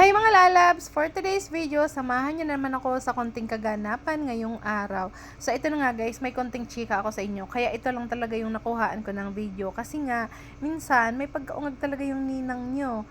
Hi mga lalabs! For today's video, samahan niyo naman ako sa konting kaganapan ngayong araw. So ito na nga guys, may konting chika ako sa inyo. Kaya ito lang talaga yung nakuhaan ko ng video. Kasi nga, minsan may pagkaungag talaga yung ninang nyo.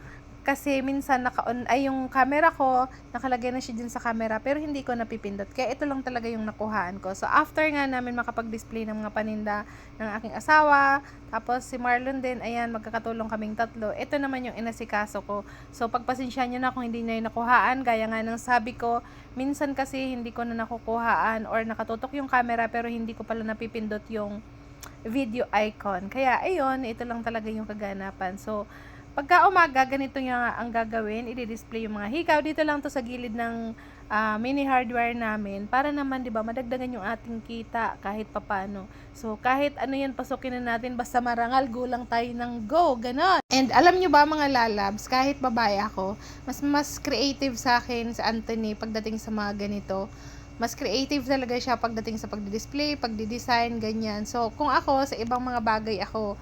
Kasi minsan naka-on ay yung camera ko, nakalagay na siya din sa camera pero hindi ko napipindot. Kaya ito lang talaga yung nakuhaan ko. So after nga namin makapag-display ng mga paninda ng aking asawa, tapos si Marlon din, ayan, magkakatulong kaming tatlo. Ito naman yung inasikaso ko. So pagpasensya nyo na kung hindi yung nakuhaan, gaya nga ng sabi ko, minsan kasi hindi ko na nakukuhaan or nakatutok yung camera pero hindi ko pala napipindot yung video icon. Kaya ayun, ito lang talaga yung kaganapan. So, pagka umaga, ganito yung ang gagawin, i-display yung mga hikaw. Dito lang to sa gilid ng ah, mini hardware namin para naman 'di ba madagdagan yung ating kita kahit papano. So kahit ano yan pasukin na natin basta marangal gulang tayo ng go, ganon. And alam nyo ba mga lalabs, kahit babae ako, mas mas creative sa akin sa Anthony pagdating sa mga ganito mas creative talaga siya pagdating sa pagdi-display, pagdi-design, ganyan. So, kung ako, sa ibang mga bagay ako,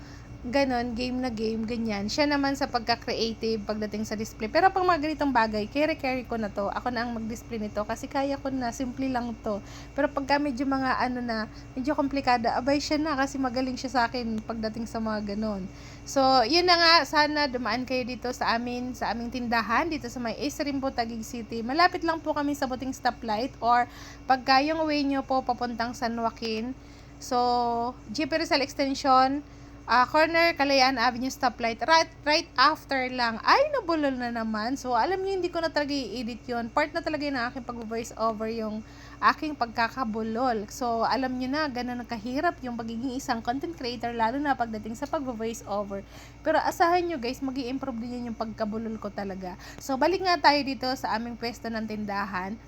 ganon, game na game, ganyan. Siya naman sa pagka-creative pagdating sa display. Pero pang mga ganitong bagay, carry-carry ko na to. Ako na ang mag-display nito kasi kaya ko na, simple lang to. Pero pagka medyo mga ano na, medyo komplikada, abay siya na kasi magaling siya sa akin pagdating sa mga ganon. So, yun na nga, sana dumaan kayo dito sa amin, sa aming tindahan, dito sa may Ace Rimbo, Taguig City. Malapit lang po kami sa Buting Stoplight or pagka yung way nyo po papuntang San Joaquin. So, GP Rizal Extension, ah, corner Kalayaan Avenue stoplight right right after lang. Ay nabulol na naman. So alam niyo hindi ko na talaga i-edit yon part na talaga ng aking pag-voice over yung aking pagkakabulol. So alam niyo na ganun kahirap yung pagiging isang content creator lalo na pagdating sa pag-voice over. Pero asahan nyo guys mag improve din yun yung pagkabulol ko talaga. So balik nga tayo dito sa aming pwesto ng tindahan.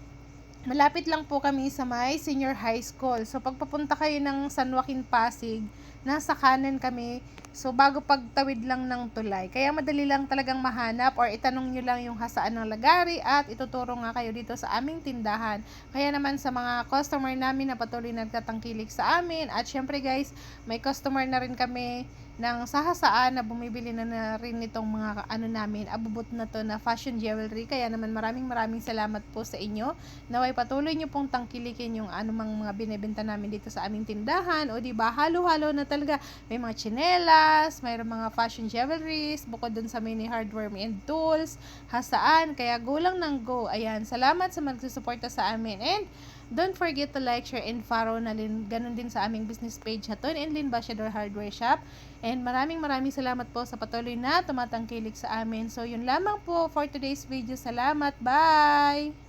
Malapit lang po kami sa may senior high school. So, pagpapunta kayo ng San Joaquin Pasig, nasa kanan kami. So, bago pagtawid lang ng tulay. Kaya madali lang talagang mahanap or itanong nyo lang yung hasaan ng lagari at ituturo nga kayo dito sa aming tindahan. Kaya naman sa mga customer namin na patuloy nagtatangkilik sa amin. At syempre guys, may customer na rin kami ng sahasaan na bumibili na, na rin nitong mga ano namin, abubot na to na fashion jewelry. Kaya naman maraming maraming salamat po sa inyo. Naway patuloy nyo pong tangkilikin yung anumang mga binebenta namin dito sa aming tindahan. O di ba halo-halo na talaga. May mga chinelas, mayroong mga fashion jewelries, bukod dun sa mini hardware and tools, hasaan. Kaya gulang ng go. Ayan, salamat sa magsusuporta sa amin. And Don't forget to like, share, and follow na din, ganun din sa aming business page Haton and Lin Bashador Hardware Shop. And maraming maraming salamat po sa patuloy na tumatangkilik sa amin. So yun lamang po for today's video. Salamat. Bye!